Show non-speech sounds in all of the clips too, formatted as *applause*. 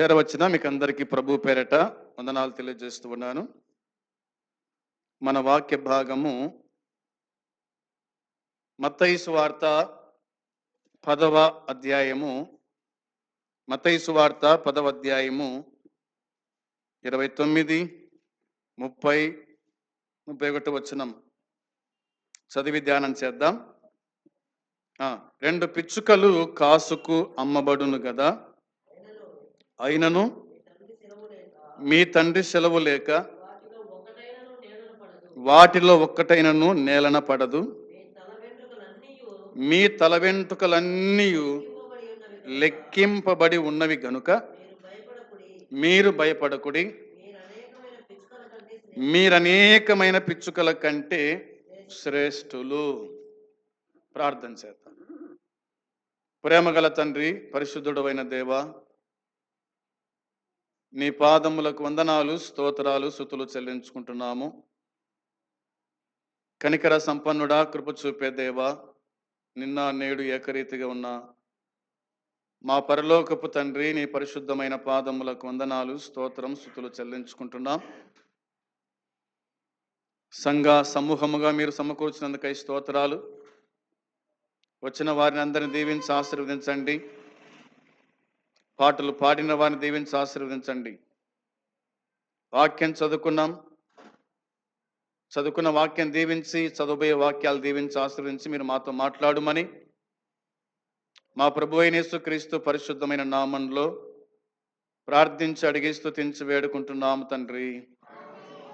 చేరవచ్చిన మీకు అందరికీ ప్రభు పేరట వందనాలు తెలియజేస్తూ ఉన్నాను. మన వాక్య భాగము మత్తయిసు వార్త పదవ అధ్యాయము మతైసు వార్త పదవ అధ్యాయము ఇరవై తొమ్మిది ముప్పై ముప్పై ఒకటి వచ్చినం చదివి ధ్యానం చేద్దాం. రెండు పిచ్చుకలు కాసుకు అమ్మబడును కదా అయినను మీ తండ్రి సెలవు లేక వాటిలో ఒక్కటైనను నేలన పడదు. మీ తల వెంట్రుకలన్నీ లెక్కింపబడి ఉన్నవి గనుక మీరు భయపడకుడి. మీరనేకమైన పిచ్చుకల కంటే శ్రేష్ఠులు. ప్రార్థన చేద్దాం. ప్రేమగల తండ్రి పరిశుద్ధుడమైన దేవా నీ పాదములకు వందనాలు స్తోత్రాలు సుతులు చెల్లించుకుంటున్నాము. కనికర సంపన్నుడా కృప చూపే దేవా నిన్న నేడు ఏకరీతిగా ఉన్న మా పరలోకపు తండ్రి నీ పరిశుద్ధమైన పాదములకు వందనాలు స్తోత్రం సుతులు చెల్లించుకుంటున్నాం. సంఘ సమూహముగా మీరు సమకూర్చినందుకై స్తోత్రాలు. వచ్చిన వారిని అందరిని దీవించి ఆశీర్వదించండి. పాటలు పాడిన వారిని దీవించి ఆశీర్వదించండి. వాక్యం చదువుకున్నాం. చదువుకున్న వాక్యం దీవించి చదువుబోయే వాక్యాలు దీవించి ఆశీర్వదించి మీరు మాతో మాట్లాడుమని మా ప్రభు అయిన యేసుక్రీస్తు పరిశుద్ధమైన నామంలో ప్రార్థించి అడిగి స్థుతించి వేడుకుంటున్నాము తండ్రి.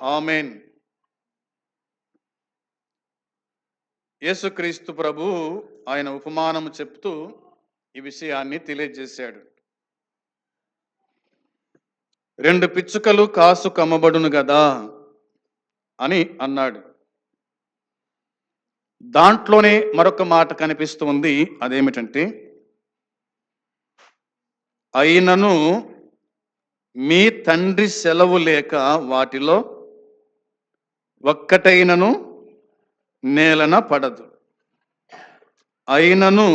ఆమెన్. యేసుక్రీస్తు ప్రభు ఆయన ఉపమానము చెప్తూ ఈ విషయాన్ని తెలియజేశాడు. రెండు పిచ్చుకలు కాసు కమ్మబడును కదా అని అన్నాడు. దాంట్లోనే మరొక మాట కనిపిస్తుంది అదేమిటంటే అయినను మీ తండ్రి సెలవు లేక వాటిలో ఒక్కటైనను నేలన పడదు. అయినను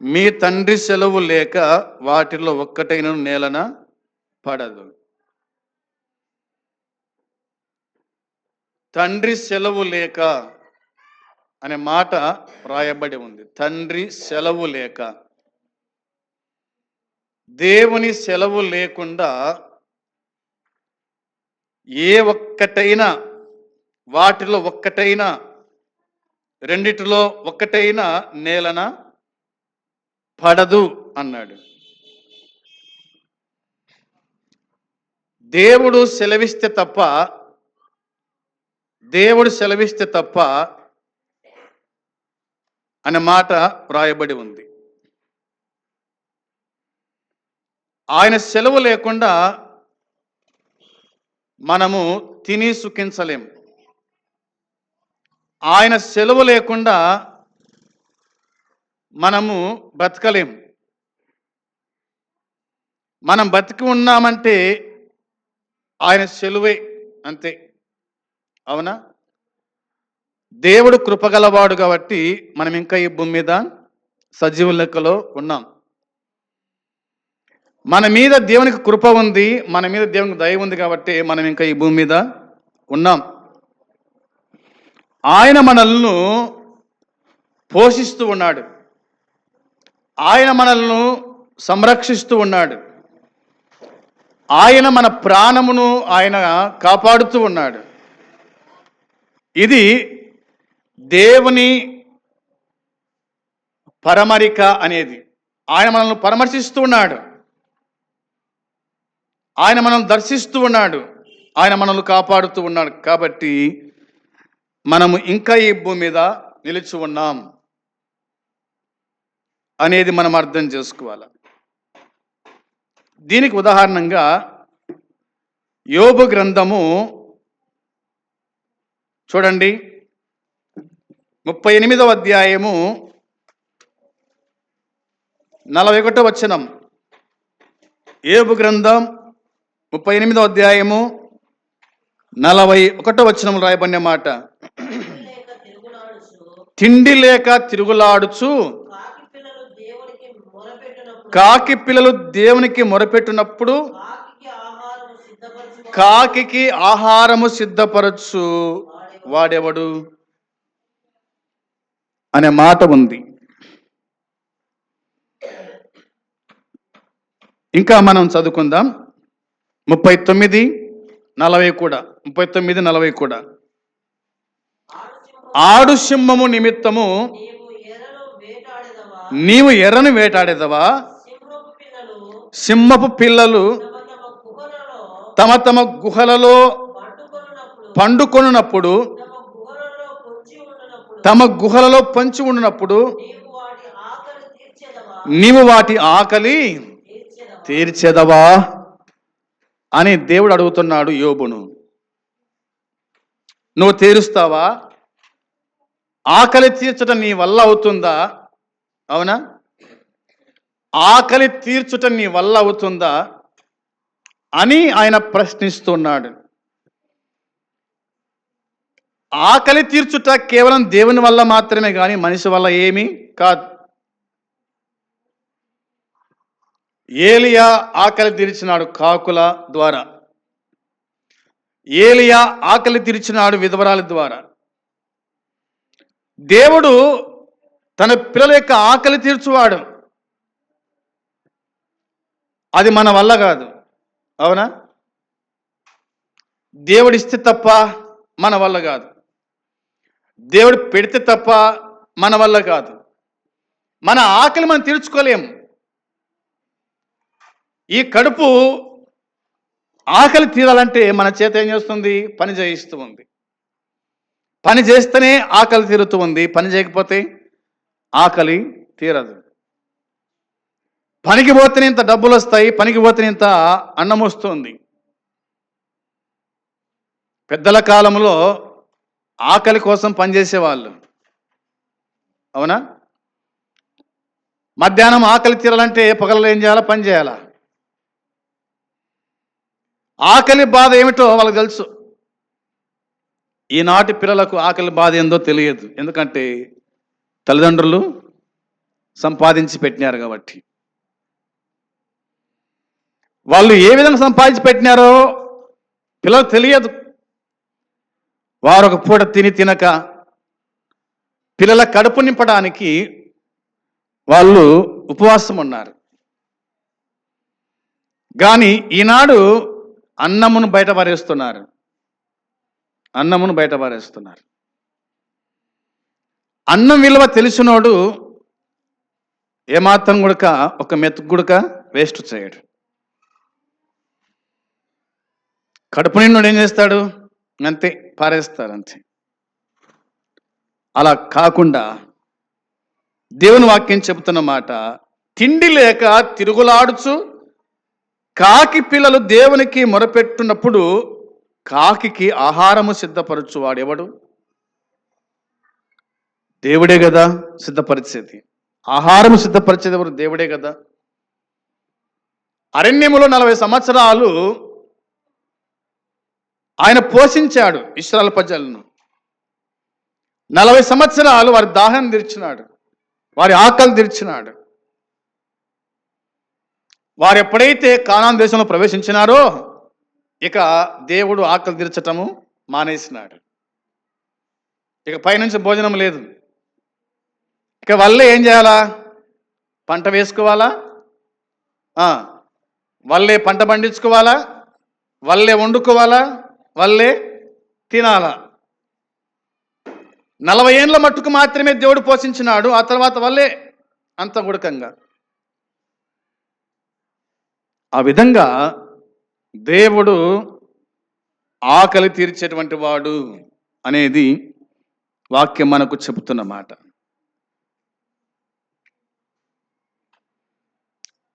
మీ తండ్రి సెలవు లేక వాటిలో ఒక్కటైనను నేలన పడదు. తండ్రి సెలవు లేక అనే మాట రాయబడి ఉంది. తండ్రి సెలవు లేక. దేవుని సెలవు లేకుండా ఏ ఒక్కటైనా వాటిలో ఒక్కటైనా రెండిటిలో ఒక్కటైనా నేలన పడదు అన్నాడు. దేవుడు సెలవిస్తే తప్ప దేవుడు సెలవిస్తే తప్ప అనే మాట వ్రాయబడి ఉంది. ఆయన సెలవు లేకుండా మనము తిని సుఖించలేం. ఆయన సెలవు లేకుండా మనము బ్రతకలేం. మనం బతికి ఉన్నామంటే ఆయన సెలువే అంతే. అవునా? దేవుడు కృపగలవాడు కాబట్టి మనం ఇంకా ఈ భూమి మీద సజీవ లెక్కలో ఉన్నాం. మన మీద దేవునికి కృప ఉంది మన మీద దేవునికి దయ ఉంది కాబట్టి మనం ఇంకా ఈ భూమి మీద ఉన్నాం. ఆయన మనల్ని పోషిస్తూ ఉన్నాడు. ఆయన మనల్ని సంరక్షిస్తూ ఉన్నాడు. ఆయన మన ప్రాణమును ఆయన కాపాడుతూ ఉన్నాడు. ఇది దేవుని పరమరిక అనేది. ఆయన మనల్ని పరామర్శిస్తూ ఉన్నాడు. ఆయన మనల్ని దర్శిస్తూ ఉన్నాడు. ఆయన మనల్ని కాపాడుతూ ఉన్నాడు. కాబట్టి మనము ఇంకా ఈ భూమి మీద నిలిచి ఉన్నాం అనేది మనం అర్థం చేసుకోవాలి? దీనికి ఉదాహరణంగా యోబు గ్రంథము చూడండి. ముప్పై ఎనిమిదవ అధ్యాయము నలభై ఒకటో వచనం. ఏబు గ్రంథం ముప్పై ఎనిమిదో అధ్యాయము నలభై ఒకటో వచనం రాయబడిన మాట. తిండి లేక తిరుగులాడుచు కాకి పిల్లలు దేవునికి మొరపెట్టినప్పుడు కాకి ఆహారము సిద్ధపరచు. వాడెవడు? అనే మాట ఉంది. ఇంకా మనం చదువుకుందాం. ముప్పై తొమ్మిది నలభై కూడా. ముప్పై తొమ్మిది నలభై కూడా. ఆడుసింహము ఆడు సింహము నిమిత్తము నీవు ఎర్రను వేటాడేదవా? సింహపు పిల్లలు తమ తమ గుహలలో పండుకొనున్నప్పుడు తమ గుహలలో పంచి ఉండినప్పుడు నీవు వాటి ఆకలి తీర్చెదవా అని దేవుడు అడుగుతున్నాడు యోబును. నువ్వు తీరుస్తావా? ఆకలి తీర్చడం నీ వల్ల అవుతుందా? అవునా? ఆకలి తీర్చుట నీ వల్ల అవుతుందా అని ఆయన ప్రశ్నిస్తున్నాడు. ఆకలి తీర్చుట కేవలం దేవుని వల్ల మాత్రమే కానీ మనిషి వల్ల ఏమీ కాదు. ఏలియా ఆకలి తీర్చినాడు కాకుల ద్వారా. ఏలియా ఆకలి తీర్చినాడు విధవరాల ద్వారా. దేవుడు తన పిల్లల యొక్క ఆకలి తీర్చువాడు. అది మన వల్ల కాదు. అవునా? దేవుడు ఇస్తే తప్ప మన వల్ల కాదు. దేవుడు పెడితే తప్ప మన వల్ల కాదు. మన ఆకలి మనం తీర్చుకోలేము ఈ కడుపు ఆకలి తీరాలంటే మన చేత ఏం చేస్తుంది? పని చేయిస్తూ ఉంది. పని చేస్తేనే ఆకలి తీరుతూ ఉంది. పని చేయకపోతే ఆకలి తీరదు. పనికి పోతేనే ఇంత డబ్బులు వస్తాయి పనికి పోతేనే ఇంత అన్నం వస్తుంది. పెద్దల కాలంలో ఆకలి కోసం పనిచేసేవాళ్ళు. అవునా? మధ్యాహ్నం ఆకలి తీరాలంటే పగలలో ఏం చేయాలా? పని చేయాలా? ఆకలి బాధ ఏమిటో వాళ్ళకి తెలుసు. ఈనాటి పిల్లలకు ఆకలి బాధ ఏందో తెలియదు. ఎందుకంటే తల్లిదండ్రులు సంపాదించి పెట్టినారు కాబట్టి. వాళ్ళు ఏ విధంగా సంపాదించి పెట్టినారో పిల్లలకు తెలియదు. వారు ఒక పూట తిని తినక పిల్లల కడుపు నింపడానికి వాళ్ళు ఉపవాసం ఉన్నారు కానీ ఈనాడు అన్నమును బయట పారేస్తున్నారు. అన్నమును బయట పారేస్తున్నారు. అన్నం విలువ తెలిసినోడు ఏమాత్రం గుడక ఒక మెతుకు గుడక వేస్ట్ చేయడు. కడుపు నిండు ఏం చేస్తాడు? అంతే పారేస్తారు అంతే. అలా కాకుండా దేవుని వాక్యం చెబుతున్న మాట తిండి లేక తిరుగులాడుచు కాకి పిల్లలు దేవునికి మొరపెట్టున్నప్పుడు కాకి ఆహారము సిద్ధపరచు వాడెవడు దేవుడే కదా సిద్ధపరిచేది. ఆహారము సిద్ధపరిచేది ఎవరు? దేవుడే కదా. అరణ్యములో నలభై సంవత్సరాలు ఆయన పోషించాడు ఇస్రాయల్ ప్రజలను. నలభై సంవత్సరాలు వారి దాహం తీర్చినాడు. వారి ఆకలి తీర్చినాడు. వారు ఎప్పుడైతే కానాన్ దేశంలో ప్రవేశించినారో ఇక దేవుడు ఆకలి తీర్చటము మానేసినాడు. ఇక పైనుంచి భోజనం లేదు. ఇక వల్లే ఏం చేయాలా? పంట వేసుకోవాలా? ఆ, వల్లే పంట పండించుకోవాలా? వల్లే వండుకోవాలా? వల్లే తినాలా. నలభై ఏండ్ల మట్టుకు మాత్రమే దేవుడు పోషించినాడు ఆ తర్వాత వల్లే అంత గుడకంగా. ఆ విధంగా దేవుడు ఆకలి తీర్చేటువంటి వాడు అనేది వాక్యం మనకు చెబుతున్నమాట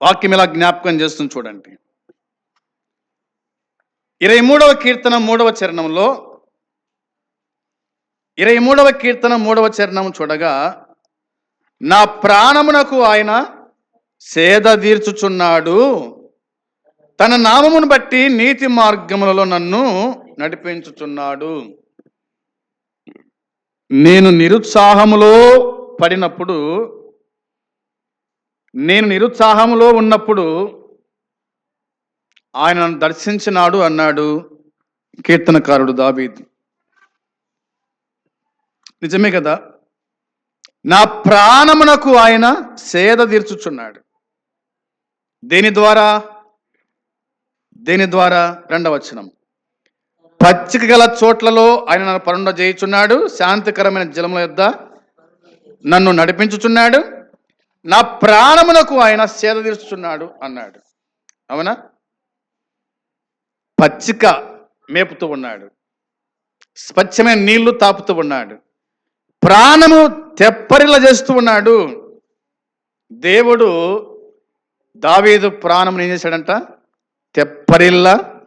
వాక్యం ఇలా జ్ఞాపకం చేస్తుంది చూడండి. ఇరవై మూడవ కీర్తన మూడవ చరణంలో ఇరవై మూడవ కీర్తన మూడవ చరణం చూడగా నా ప్రాణమునకు ఆయన సేద తీర్చుచున్నాడు. తన నామమును బట్టి నీతి మార్గములలో నన్ను నడిపించుచున్నాడు. నేను నిరుత్సాహములో పడినప్పుడు నేను నిరుత్సాహములో ఉన్నప్పుడు ఆయన నన్ను దర్శించినాడు అన్నాడు కీర్తనకారుడు దాబీద్ నిజమే కదా? నా ప్రాణమునకు ఆయన సేద తీర్చుచున్నాడు. దేని ద్వారా? దేని ద్వారా? రెండవచనం పచ్చిక గల చోట్లలో ఆయన నన్ను పరుండ చేయుచున్నాడు శాంతికరమైన జలముల యొద్ద నన్ను నడిపించుచున్నాడు. నా ప్రాణమునకు ఆయన సేద తీర్చుచున్నాడు అన్నాడు. అవునా? పచ్చిక మేపుతూ ఉన్నాడు. స్వచ్ఛమైన నీళ్ళు తాపుతూ ఉన్నాడు. ప్రాణము తెప్పరిల్ల చేస్తూ ఉన్నాడు. దేవుడు దావీదు ప్రాణం ఏం చేశాడంట? తెప్పరిల్లా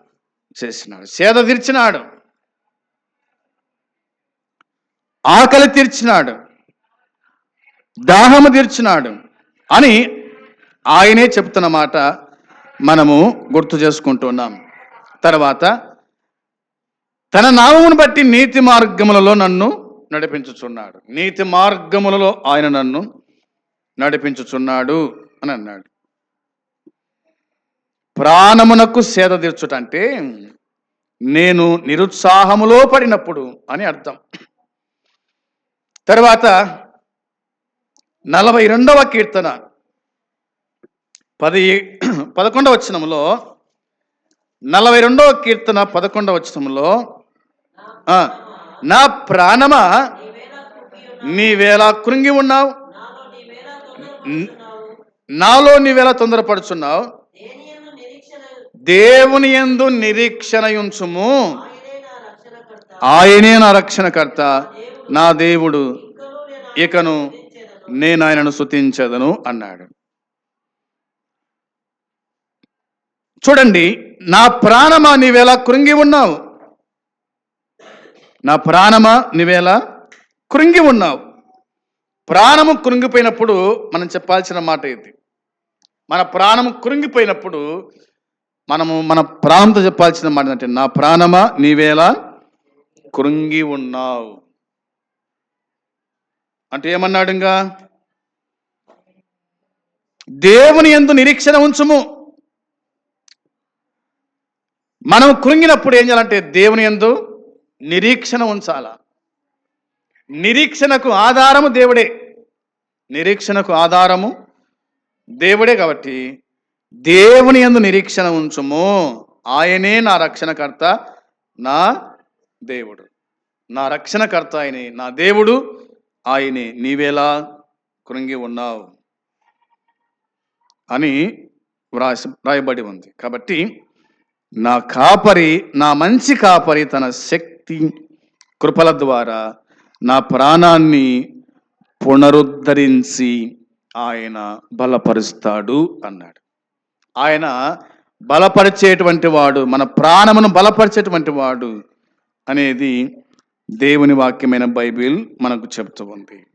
చేసినాడు. సేద తీర్చినాడు. ఆకలి తీర్చినాడు. దాహము తీర్చినాడు అని ఆయనే చెప్తున్న మాట మనము గుర్తు చేసుకుంటున్నాం తర్వాత తన నామమును బట్టి నీతి మార్గములలో నన్ను నడిపించుచున్నాడు. నీతి మార్గములలో ఆయన నన్ను నడిపించుచున్నాడు అని అన్నాడు. ప్రాణమునకు సేద తీర్చుట అంటే నేను నిరుత్సాహములో పడినప్పుడు అని అర్థం. తర్వాత నలభై రెండవ కీర్తన పది పదకొండవ వచనములో నలభై రెండవ కీర్తన పదకొండవ వచనములో నా ప్రాణమా నీవేలా కృంగి ఉన్నావు? నాలో నీవేలా తొందరపడుచున్నావు? దేవుని యందు నిరీక్షణ ఉంచుము ఆయనే నా రక్షణకర్త నా దేవుడు ఇకను నేను నేను ఆయనను శుతించదను అన్నాడు. చూడండి నా ప్రాణమా నీవేలా కృంగి ఉన్నావు? నా ప్రాణమా నీవేలా కృంగి ఉన్నావు? ప్రాణము కృంగిపోయినప్పుడు మనం చెప్పాల్సిన మాట ఇది. మన ప్రాణము కృంగిపోయినప్పుడు మనము మన ప్రాణంతో చెప్పాల్సిన మాట అంటే నా ప్రాణమా నీవేలా కృంగి ఉన్నావు? అంటే ఏమన్నాడు ఇంకా? దేవుని ఎందు నిరీక్షణ ఉంచుము. మనం కృంగినప్పుడు ఏం చేయాలంటే దేవుని ఎందు నిరీక్షణ ఉంచాల. నిరీక్షణకు ఆధారము దేవుడే. నిరీక్షణకు ఆధారము దేవుడే కాబట్టి దేవుని ఎందు నిరీక్షణ ఉంచుము. ఆయనే నా రక్షణకర్త నా దేవుడు. నా రక్షణకర్త ఆయనే నా దేవుడు ఆయనే. నీవేలా కృంగి ఉన్నావు అని వ్రాసి వ్రాయబడి ఉంది. కాబట్టి నా కాపరి నా మంచి కాపరి తన శక్తి కృపల ద్వారా నా ప్రాణాన్ని పునరుద్ధరించి ఆయన బలపరుస్తాడు అన్నాడు. ఆయన బలపరిచేటువంటి వాడు మన ప్రాణమును బలపరిచేటువంటి వాడు అనేది దేవుని వాక్యమైన బైబిల్ మనకు చెప్తూ ఉంది.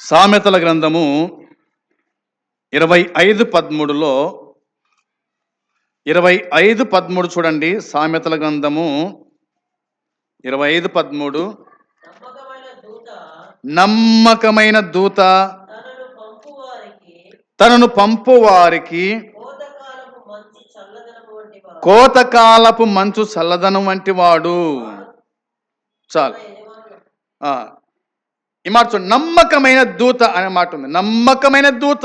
సామెతల గ్రంథము ఇరవై ఐదు పదమూడులో ఇరవై ఐదు పదమూడు చూడండి సామెతల గ్రంథము. ఇరవై ఐదు పదమూడు. నమ్మకమైన దూత తనను పంపు వారికి కోతకాలపు మంచు చల్లదనం వంటి వాడు. చాలు. ఈ మాట చూడండి నమ్మకమైన దూత అనే మాట ఉంది. నమ్మకమైన దూత.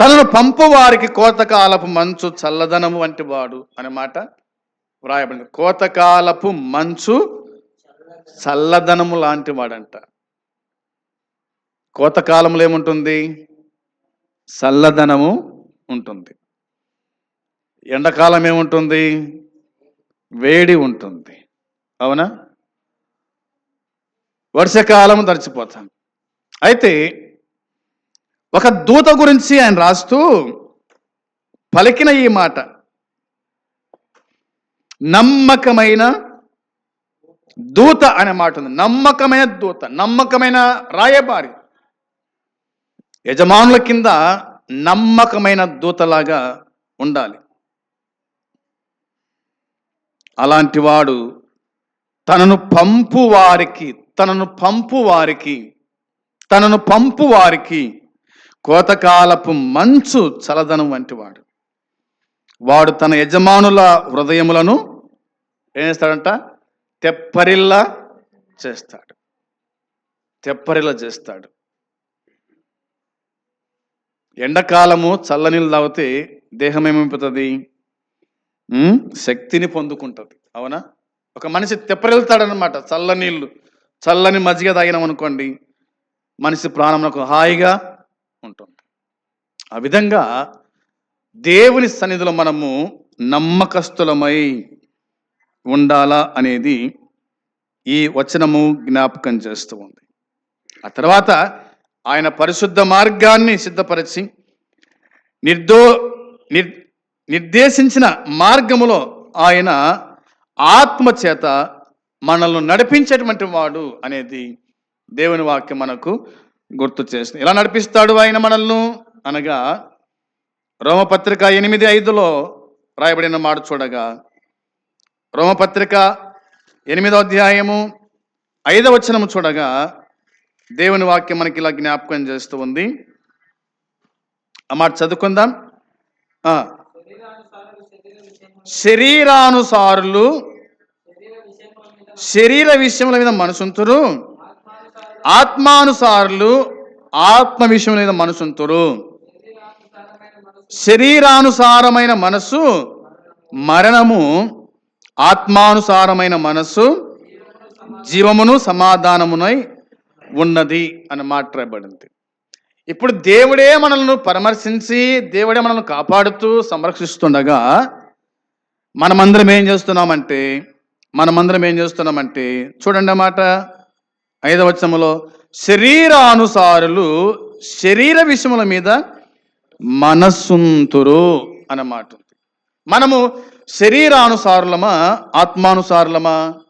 తనను పంపు వారికి కోతకాలపు మంచు చల్లదనము వంటి వాడు అనే మాట వ్రాయబడింది. కోతకాలపు మంచు చల్లదనము లాంటి వాడంట. కోతకాలంలో ఏముంటుంది? చల్లదనము ఉంటుంది. ఎండాకాలం ఏముంటుంది? వేడి ఉంటుంది. అవునా? వర్షాకాలం తడిచిపోతాం. అయితే ఒక దూత గురించి ఆయన రాస్తూ పలికిన ఈ మాట. నమ్మకమైన దూత అనే మాట ఉంది. నమ్మకమైన దూత నమ్మకమైన రాయబారి. యజమానుల కింద నమ్మకమైన దూతలాగా ఉండాలి. అలాంటి వాడు తనను పంపు వారికి తనను పంపు వారికి తనను పంపు వారికి కోతకాలపు మంచు చలదనం వంటివాడు వాడు. తన యజమానుల హృదయములను ఏం చేస్తాడంట? తెప్పరిల్లా చేస్తాడు. తెప్పరిల్లా చేస్తాడు. ఎండాకాలము చల్లనీళ్ళు తాగితే దేహం ఏమైపోతుంది? శక్తిని పొందుకుంటుంది. అవునా? ఒక మనిషి తెప్పరిల్తాడనమాట చల్లనీళ్ళు చల్లని మజ్జిగ తాగినాం అనుకోండి మనిషి ప్రాణములకు హాయిగా ఆ విధంగా దేవుని సన్నిధిలో మనము నమ్మకస్తులమై ఉండాలా అనేది ఈ వచనము జ్ఞాపకం చేస్తూ ఉంది. ఆ తర్వాత ఆయన పరిశుద్ధ మార్గాన్ని సిద్ధపరిచి నిర్దో నిర్ నిర్దేశించిన మార్గములో ఆయన ఆత్మ చేత మనల్ని నడిపించేటువంటి వాడు అనేది దేవుని వాక్యం మనకు గుర్తు చేస్తుంది. ఎలా నడిపిస్తాడు ఆయన మనల్ని? అనగా రోమపత్రిక ఎనిమిది ఐదులో రాయబడిన మాట చూడగా రోమపత్రిక ఎనిమిదో అధ్యాయము ఐదవ వచనము చూడగా దేవుని వాక్యం మనకి ఇలా జ్ఞాపకం చేస్తూ ఉంది. ఆ మాట చదువుకుందాం. శరీరానుసారులు శరీర విషయముల మీద మనసుంతురు. ఆత్మానుసారులు ఆత్మ విషయముల మీద మనసుంతురు. శరీరానుసారమైన మనస్సు మరణము ఆత్మానుసారమైన మనస్సు జీవమును సమాధానమునై ఉన్నది అని మాట్లాడబడింది. ఇప్పుడు దేవుడే మనల్ని పరామర్శించి దేవుడే మనల్ని కాపాడుతూ సంరక్షిస్తుండగా మనమందరం ఏం చేస్తున్నామంటే మనమందరం ఏం చేస్తున్నామంటే చూడండి అన్నమాట ఐదవ శరీరానుసారులు శరీర విషయముల మీద మనస్సుంతురు అన్నమాట ఉంది. మనము శరీరానుసారులమా ఆత్మానుసారులమా?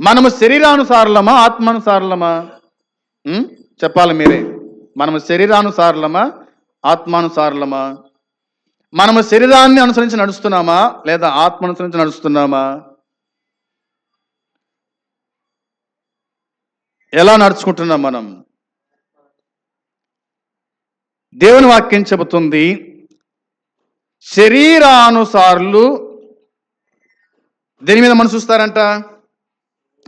మనము శరీరానుసారులమా ఆత్మానుసారులమా? చెప్పాలి మీరే. మనము శరీరానుసారులమా ఆత్మానుసారులమా? మనము శరీరాన్ని అనుసరించి నడుస్తున్నామా లేదా ఆత్మ అనుసరించి నడుస్తున్నామా? ఎలా నడుచుకుంటున్నాం మనం? దేవుని వాక్యం చెబుతుంది శరీరానుసారులు దేని మీద మనసు చూస్తారంట?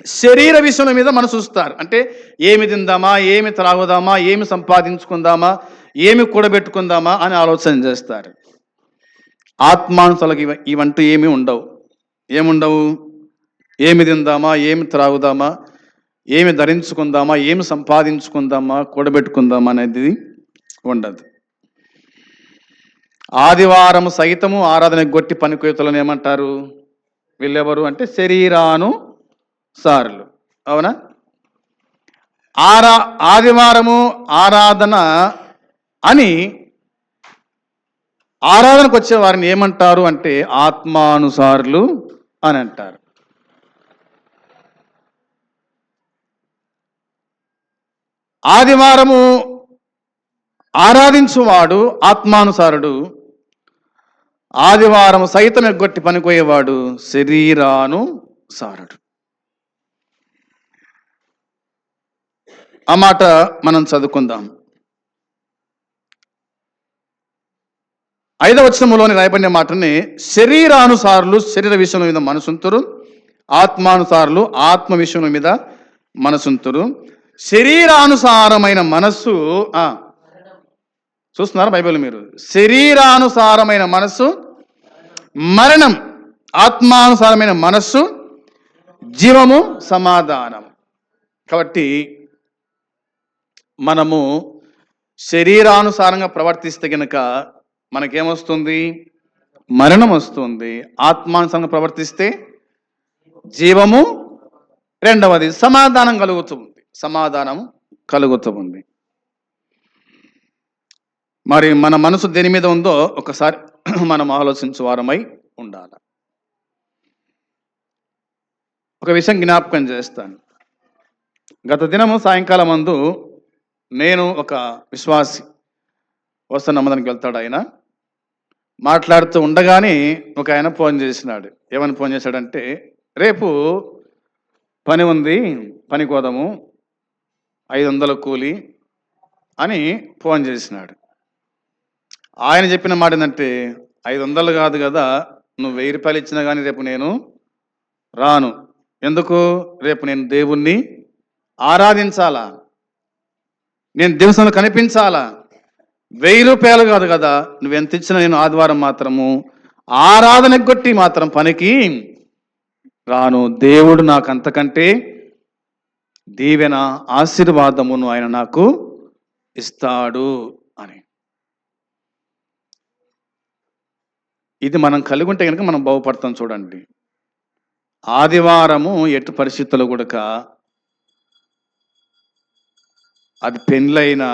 శరీర విషయం మీద మనసు చూస్తారు. అంటే ఏమి తిందామా ఏమి త్రాగుదామా ఏమి సంపాదించుకుందామా ఏమి కూడబెట్టుకుందామా అని ఆలోచన చేస్తారు. ఆత్మానుసలకు ఇవంటూ ఏమి ఉండవు. ఏముండవు? ఏమి తిందామా ఏమి త్రాగుదామా ఏమి ధరించుకుందామా ఏమి సంపాదించుకుందామా కూడబెట్టుకుందామా అనేది ఉండదు. ఆదివారం సైతము ఆరాధన గొట్టి పనికొయ్యతులను ఏమంటారు? వీళ్ళెవరు అంటే శరీరాను సారులు. అవునా? ఆరా ఆదివారము ఆరాధన అని ఆరాధనకు వచ్చే వారిని ఏమంటారు అంటే ఆత్మానుసారులు అని అంటారు. ఆదివారము ఆరాధించువాడు ఆత్మానుసారుడు. ఆదివారం సైతం ఎగ్గొట్టి పనికోయేవాడు శరీరానుసారుడు ఆ మాట మనం చదువుకుందాం. ఐదవ వచనంలోని రాయబడిన మాటని శరీరానుసారులు శరీర విషయం మీద మనసుంతురు ఆత్మానుసారులు ఆత్మ విషయం మీద మనసుంతురు. శరీరానుసారమైన మనస్సు ఆ, చూస్తున్నారా బైబిల్ మీరు? శరీరానుసారమైన మనస్సు మరణం ఆత్మానుసారమైన మనస్సు జీవము సమాధానం. కాబట్టి మనము శరీరానుసారంగా ప్రవర్తిస్తే కనుక మనకేమొస్తుంది? మరణం వస్తుంది. ఆత్మానుసారంగా ప్రవర్తిస్తే జీవము రెండవది సమాధానం కలుగుతుంది. సమాధానం కలుగుతుంది. మరి మన మనసు దేని మీద ఉందో ఒకసారి మనం ఆలోచించు వారమై ఉండాలి. ఒక విషయం జ్ఞాపకం చేస్తాను. గత దినము సాయంకాలం మందు నేను ఒక విశ్వాసి వస్తున్న నమ్మదానికి వెళ్తాడు ఆయన. మాట్లాడుతూ ఉండగానే ఒక ఆయన ఫోన్ చేసినాడు. ఏమని ఫోన్ చేశాడంటే రేపు పని ఉంది పని కోదాము ఐదు వందల కూలి అని ఫోన్ చేసినాడు. ఆయన చెప్పిన మాట ఏంటంటే ఐదు వందలు కాదు కదా నువ్వు వెయ్యి రూపాయలు ఇచ్చినా కానీ రేపు నేను రాను. ఎందుకు? రేపు నేను దేవుణ్ణి ఆరాధించాలా? నేను దేవస్థానంలో కనిపించాలా? వెయ్యి రూపాయలు కాదు కదా నువ్వు ఎంత ఇచ్చినా నేను ఆదివారం మాత్రము ఆరాధన కొట్టి మాత్రం పనికి రాను. దేవుడు నాకు అంతకంటే దీవెన ఆశీర్వాదమును ఆయన నాకు ఇస్తాడు అని ఇది మనం కలిగి ఉంటే కనుక మనం బాగుపడతాం చూడండి. ఆదివారము ఎటు పరిస్థితుల్లో కూడా అది పెళ్ళైనా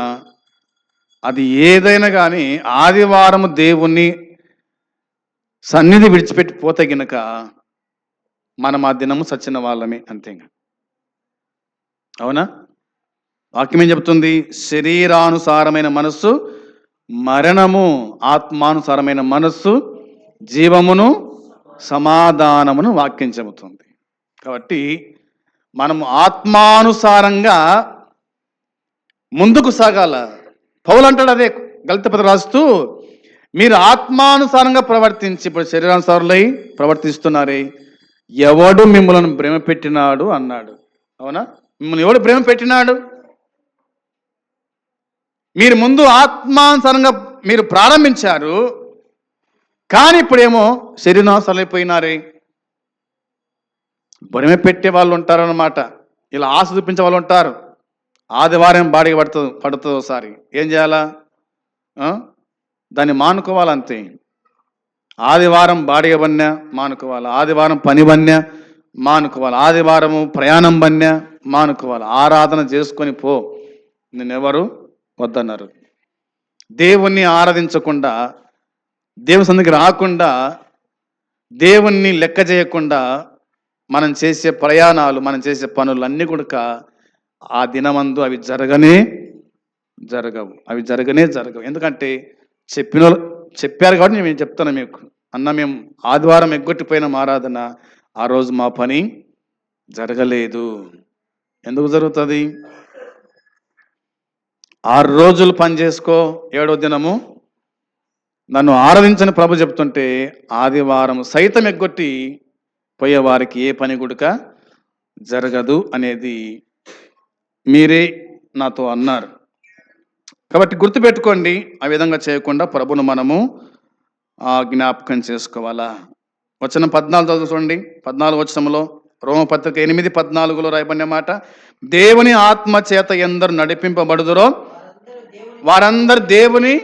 అది ఏదైనా కానీ ఆదివారము దేవుణ్ణి సన్నిధి విడిచిపెట్టి పోతే గనక మనం ఆ దినము సచ్చిన వాళ్ళమే అంతే ఇంకా. అవునా? వాక్యం ఏం చెబుతుంది శరీరానుసారమైన మనస్సు మరణము ఆత్మానుసారమైన మనస్సు జీవమును సమాధానమును వాక్యం చెబుతుంది. కాబట్టి మనము ఆత్మానుసారంగా ముందుకు సాగాల. పౌలు అంటాడు అదే గలితపతి రాస్తూ మీరు ఆత్మానుసారంగా ప్రవర్తించి ఇప్పుడు శరీరానుసారులై ప్రవర్తిస్తున్నారే ఎవడు మిమ్మల్ని భ్రమ పెట్టినాడు అన్నాడు. అవునా? మిమ్మల్ని ఎవడు భ్రమ పెట్టినాడు మీరు ముందు ఆత్మానుసారంగా మీరు ప్రారంభించారు కానీ ఇప్పుడేమో శరీరానుసారులు అయిపోయినారే భ్రమ పెట్టే వాళ్ళు ఉంటారన్నమాట. ఇలా ఆశ చూపించే వాళ్ళు ఉంటారు. ఆదివారం బాడిగ పడుతుంది పడుతుంది ఒకసారి. ఏం చేయాలా? దాన్ని మానుకోవాలంతే. ఆదివారం బాడిగ బన్య మానుకోవాలి. ఆదివారం పని బన్య మానుకోవాలి. ఆదివారము ప్రయాణం బన్య మానుకోవాలి. ఆరాధన చేసుకొని పో. నిన్నెవరు? వద్దన్నారు. దేవుణ్ణి ఆరాధించకుండా దేవుని సందికి రాకుండా దేవుణ్ణి లెక్క చేయకుండా మనం చేసే ప్రయాణాలు మనం చేసే పనులు అన్నీ కూడా ఆ దినమందు అవి జరగనే జరగవు. అవి జరగనే జరగవు. ఎందుకంటే చెప్పిన వాళ్ళు- చెప్పారు కాబట్టి మేము చెప్తాను మీకు. అన్న మేము ఆదివారం ఎగ్గొట్టిపోయిన ఆరాధన ఆ రోజు మా పని జరగలేదు. ఎందుకు జరుగుతుంది? ఆరు రోజులు పని చేసుకో ఏడో దినము నన్ను ఆరాధించని ప్రభు చెప్తుంటే ఆదివారం సైతం ఎగ్గొట్టి పోయేవారికి ఏ పని గుడక జరగదు అనేది మీరే నాతో అన్నారు. కాబట్టి గుర్తుపెట్టుకోండి ఆ విధంగా చేయకుండా ప్రభును మనము ఆ, జ్ఞాపకం చేసుకోవాలా? వచనం పద్నాలుగు చదువుకోండి పద్నాలుగు వచనంలో రోమపత్రిక ఎనిమిది పద్నాలుగులో రాయబడిన మాట దేవుని ఆత్మ చేత ఎందరు నడిపింపబడుదురో వారందరూ వారందరు దేవుని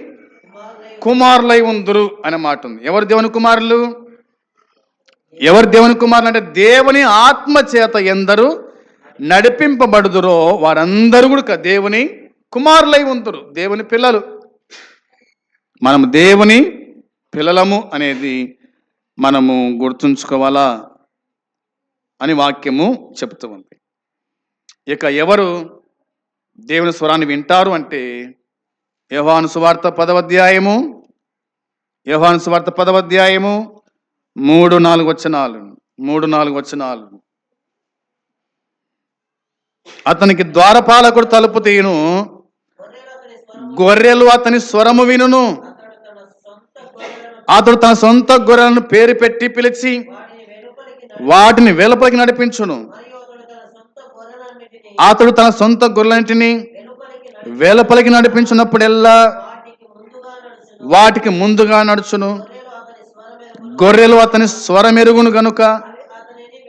కుమారులై ఉందరు అనే మాట ఉంది. ఎవరు దేవుని కుమారులు? ఎవరు దేవుని కుమారులు అంటే దేవుని ఆత్మ చేత ఎందరు నడిపింపబడుదురో వారందరూ కూడా దేవుని కుమారులై ఉందరు. దేవుని పిల్లలు. మనం దేవుని పిల్లలము అనేది మనము గుర్తుంచుకోవాలా అని వాక్యము చెప్తూ ఉంది. ఇక ఎవరు దేవుని స్వరాన్ని వింటారు అంటే యోహాను సువార్త పదవధ్యాయము యోహాను సువార్త పదవధ్యాయము మూడు నాలుగు వచనాలు. మూడు నాలుగు వచనాలు. అతనికి ద్వారపాలకుడు తలుపు తీయును. గొర్రెలు అతని స్వరము వినును. అతడు తన సొంత గొర్రెలను పేరు పెట్టి పిలిచి వాటిని వెలుపలికి నడిపించును. అతడు తన సొంత గొర్రెలంటిని వేల పలికి నడిపించినప్పుడెల్లా వాటికి ముందుగా నడుచును. గొర్రెలు అతని స్వరమెరుగును ఎరుగును గనుక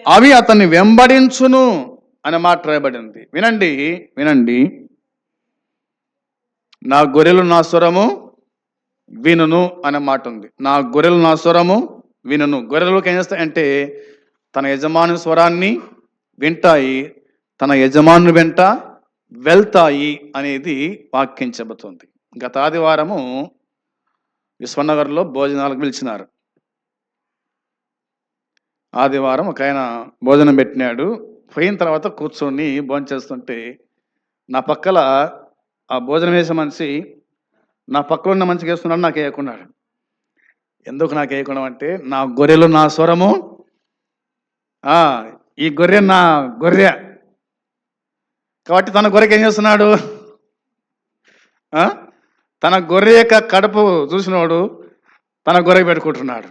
అవి అతన్ని వెంబడించును అనే మాట రాయబడింది. వినండి వినండి. నా గొర్రెలు నా స్వరము వినును అనే మాట ఉంది. నా గొర్రెలు నా స్వరము వినును. గొర్రెలకు ఏం చేస్తాయంటే తన యజమాని స్వరాన్ని వింటాయి. తన యజమానుని వెంట వెళ్తాయి అనేది వాక్యం చెబుతుంది. గత ఆదివారము విశ్వనగర్లో భోజనాలకు పిలిచినారు. ఆదివారం ఒక ఆయన భోజనం పెట్టినాడు. పోయిన తర్వాత కూర్చొని భోజనం చేస్తుంటే నా పక్కల ఆ భోజనం వేసే మనిషి నా పక్కన ఉన్న మంచిగా వేస్తున్నాడు నాకు వేయకున్నాడు. ఎందుకు నాకు వేయకుండా అంటే నా గొర్రెలు నా స్వరము ఈ గొర్రె నా గొర్రె కాబట్టి తన గొర్రెకి ఏం చేస్తున్నాడు? ఆ? తన గొర్రె యొక్క కడుపు చూసినవాడు తన గొర్రె పెట్టుకుంటున్నాడు.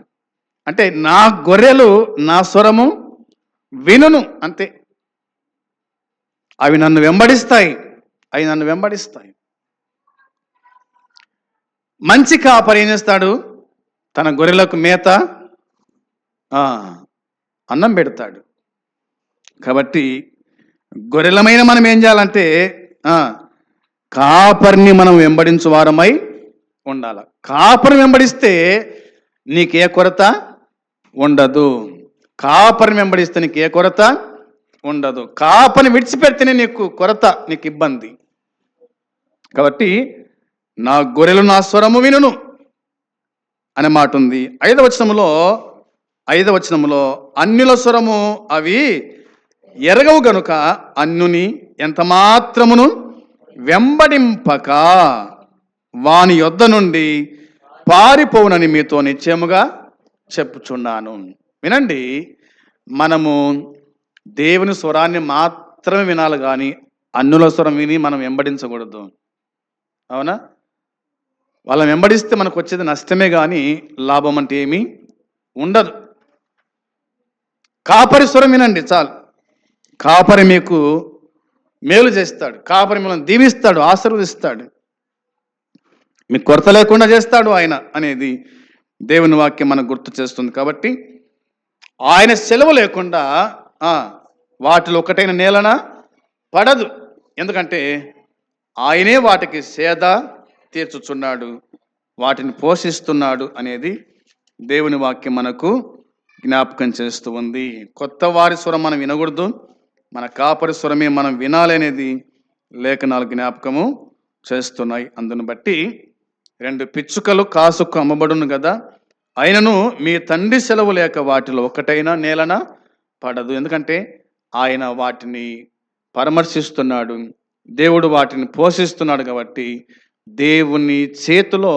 అంటే నా గొర్రెలు నా స్వరము వినును అంతే. అవి నన్ను వెంబడిస్తాయి. అవి నన్ను వెంబడిస్తాయి. మంచి కాపరి ఏం చేస్తాడు? తన గొర్రెలకు మేత అన్నం పెడతాడు. కాబట్టి గొర్రెలమైన మనం ఏం చేయాలంటే కాపర్ని మనం వెంబడించు వారమై ఉండాల. కాపర్ని వెంబడిస్తే నీకే కొరత ఉండదు. కాపర్ని వెంబడిస్తే నీకు ఏ కొరత ఉండదు. కాపని విడిచిపెడితేనే నీకు కొరత నీకు ఇబ్బంది. కాబట్టి నా గొర్రెలు నా స్వరము వినును అనే మాట ఉంది ఐదవచనములో ఐదవచనములో అన్యుల స్వరము అవి ఎరగవు గనుక అన్యుని ఎంత మాత్రమును వెంబడింపక. వాని యొద్ద నుండి పారిపోవునని మీతో నిశ్చయముగా చెప్పుచున్నాను. వినండి మనము దేవుని స్వరాన్ని మాత్రమే వినాలి కానీ అన్నుల స్వరం విని మనం వెంబడించకూడదు. అవునా? వాళ్ళని వెంబడిస్తే మనకు వచ్చేది నష్టమే కానీ లాభం అంటే ఏమీ ఉండదు. కాపరి స్వరం వినండి చాలు. కాపరి మీకు మేలు చేస్తాడు. కాపరి మిమ్మల్ని దీవిస్తాడు ఆశీర్వదిస్తాడు. మీకు కొరత లేకుండా చేస్తాడు ఆయన అనేది దేవుని వాక్యం మనకు గుర్తు చేస్తుంది కాబట్టి ఆయన సెలవు లేకుండా వాటిలో ఒకటైన నేలన పడదు. ఎందుకంటే ఆయనే వాటికి సేద తీర్చుచున్నాడు వాటిని పోషిస్తున్నాడు అనేది దేవుని వాక్యం మనకు జ్ఞాపకం చేస్తూ ఉంది. కొత్త వారి స్వరం మనం వినకూడదు. మన కాపరి స్వరమే మనం వినాలనేది లేఖనాలు జ్ఞాపకము చేస్తున్నాయి. అందును బట్టి రెండు పిచ్చుకలు కాసుకు అమ్మబడును కదా ఆయనను మీ తండ్రి సెలవు లేక వాటిలో ఒకటైనా నేలన పడదు. ఎందుకంటే ఆయన వాటిని పరామర్శిస్తున్నాడు దేవుడు వాటిని పోషిస్తున్నాడు కాబట్టి దేవుని చేతిలో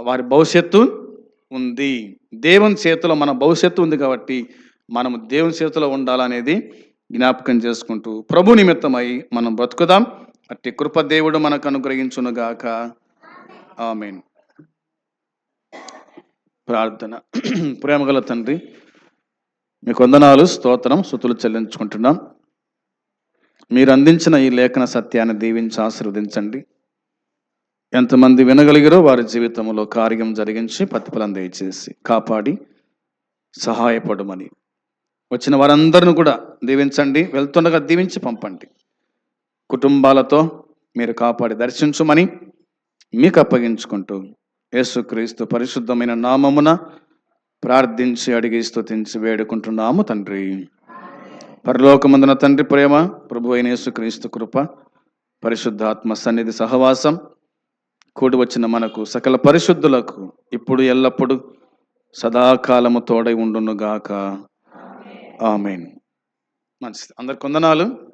వారి భవిష్యత్తు ఉంది. దేవుని చేతిలో మన భవిష్యత్తు ఉంది కాబట్టి మనము దేవుని చేతిలో ఉండాలనేది జ్ఞాపకం చేసుకుంటూ ప్రభు నిమిత్తమై మనం బ్రతుకుదాం. అట్టి కృప దేవుడు మనకు అనుగ్రహించునుగాక. ఆమెన్. ప్రార్థన. *clears throat* ప్రేమగల తండ్రి మీకు వందనాలు స్తోత్రం సుతులు చెల్లించుకుంటున్నాం. మీరు అందించిన ఈ లేఖన సత్యాన్ని దీవించి ఆశీర్వదించండి. ఎంతమంది వినగలిగారో వారి జీవితంలో కార్యం జరిగించి ప్రతిఫలం దయచేసి కాపాడి సహాయపడమని. వచ్చిన వారందరిని కూడా దీవించండి. వెళ్తుండగా దీవించి పంపండి. కుటుంబాలతో మీరు కాపాడి దర్శించుమని మీకు అప్పగించుకుంటూ యేసుక్రీస్తు పరిశుద్ధమైన నామమున ప్రార్థించి అడిగి స్థుతించి వేడుకుంటున్నాము తండ్రి. పరలోకమందున తండ్రి ప్రేమ ప్రభు అయిన యేసుక్రీస్తు కృప పరిశుద్ధాత్మ సన్నిధి సహవాసం కూడి వచ్చిన మనకు సకల పరిశుద్ధులకు ఇప్పుడు ఎల్లప్పుడూ సదాకాలము తోడై ఉండునుగాక. ఆమెన్. మంచిది. అందరికి వందనాలు.